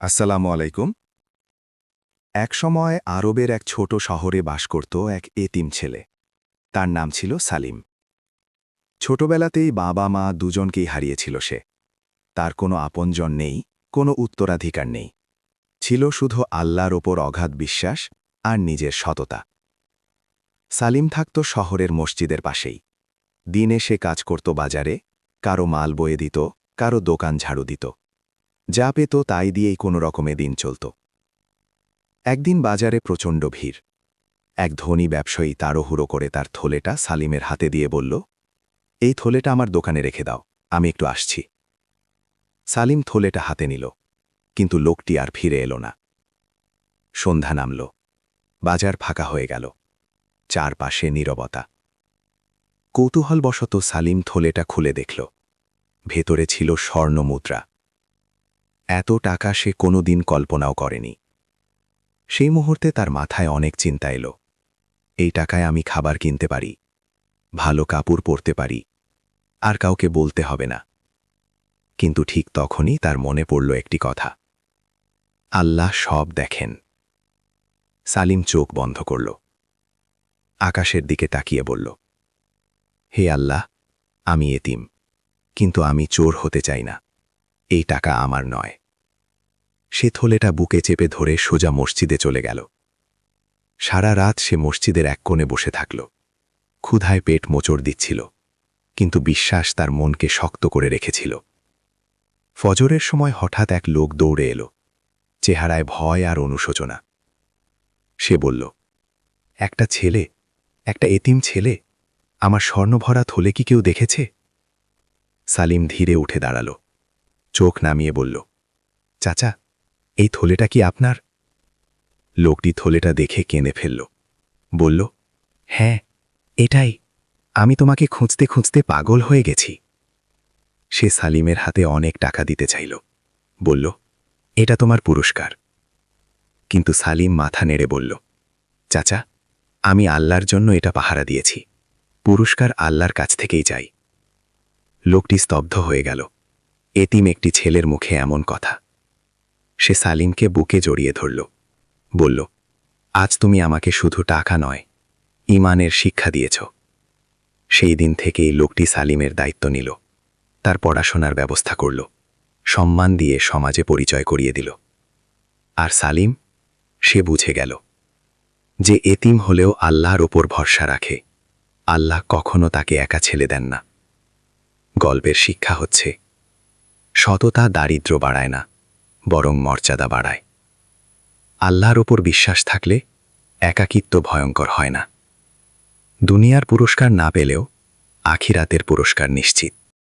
আসসালামু আলাইকুম। একসময় আরবের এক ছোট শহরে বাস করত এক এতিম ছেলে। তার নাম ছিল সালিম। ছোটবেলাতেই বাবা মা দুজনকেই হারিয়েছিল সে। তার কোনো আপনজন নেই, কোনো উত্তরাধিকার নেই। ছিল শুধু আল্লাহর ওপর অগাধ বিশ্বাস আর নিজের সততা। সালিম থাকত শহরের মসজিদের পাশেই। দিনে সে কাজ করত বাজারে, কারও মাল বয়ে দিত, কারও দোকান ঝাড়ু দিত। যা পেত তাই দিয়েই কোনো রকমে দিন চলত। একদিন বাজারে প্রচণ্ড ভিড়। এক ধনী ব্যবসায়ী তাড়াহুড়ো করে তার থলেটা সালিমের হাতে দিয়ে বলল, এই থলেটা আমার দোকানে রেখে দাও, আমি একটু আসছি। সালিম থলেটা হাতে নিল, কিন্তু লোকটি আর ফিরে এলো না। সন্ধ্যা নামল, বাজার ফাঁকা হয়ে গেল, চারপাশে নীরবতা। কৌতূহলবশত সালিম থলেটা খুলে দেখল, ভেতরে ছিল স্বর্ণ মুদ্রা এত টাকা সে কোনোদিন কল্পনাও করেনি। সেই মুহূর্তে তার মাথায় অনেক চিন্তা এলো। এই টাকায় আমি খাবার কিনতে পারি, ভালো কাপড় পরতে পারি, আর কাউকে বলতে হবে না। কিন্তু ঠিক তখনই তার মনে পড়ল একটি কথা। আল্লাহ সব দেখেন। সালিম চোখ বন্ধ করল। আকাশের দিকে তাকিয়ে বলল, হে আল্লাহ, আমি এতিম, কিন্তু আমি চোর হতে চাই না। এই টাকা আমার নয়। সে থলেটা বুকে চেপে ধরে সোজা মসজিদে চলে গেল। সারা রাত সে মসজিদের এক কোণে বসে থাকল। ক্ষুধায় পেট মোচড় দিচ্ছিল, কিন্তু বিশ্বাস তার মনকে শক্ত করে রেখেছিল। ফজরের সময় হঠাৎ এক লোক দৌড়ে এলো, চেহারায় ভয় আর অনুশোচনা। সে বলল, একটা ছেলে, একটা এতিম ছেলে, আমার স্বর্ণভরা থলে কি কেউ দেখেছে? সালিম ধীরে উঠে দাঁড়াল, চোখ নামিয়ে বলল, চাচা এই থলেটা কি আপনার? লোকটি থলেটা দেখে কেঁদে ফেলল। বলল হ্যাঁ এটাই। আমি তোমাকে খুঁজতে খুঁজতে পাগল হয়ে গেছি। সে সালিমের হাতে অনেক টাকা দিতে চাইল। বলল, এটা তোমার পুরস্কার। কিন্তু সালিম মাথা নেড়ে বলল, চাচা, আমি আল্লাহর জন্য এটা পাহারা দিয়েছি। পুরস্কার আল্লাহর কাছ থেকেই চাই। লোকটি স্তব্ধ হয়ে গেল। এতিম একটি ছেলের মুখে এমন কথা। সে সালিমকে বুকে জড়িয়ে ধরল। বলল, আজ তুমি আমাকে শুধু টাকা নয় ইমানের শিক্ষা দিয়েছ। সেই দিন থেকেই লোকটি সালিমের দায়িত্ব নিল, তার পড়াশোনার ব্যবস্থা করল, সম্মান দিয়ে সমাজে পরিচয় করিয়ে দিল। আর সালিম, সে বুঝে গেল যে এতিম হলেও আল্লাহর ওপর ভরসা রাখে। আল্লাহ কখনো তাকে একা ছেলে দেন না। গল্পের শিক্ষা হচ্ছে, সততা দারিদ্র বাড়ায় না। বরং মর্যাদা বাড়ায়। আল্লাহর ওপর বিশ্বাস থাকলে একাকিত্ব ভয়ঙ্কর হয় না। দুনিয়ার পুরস্কার না পেলেও আখিরাতের পুরস্কার নিশ্চিত।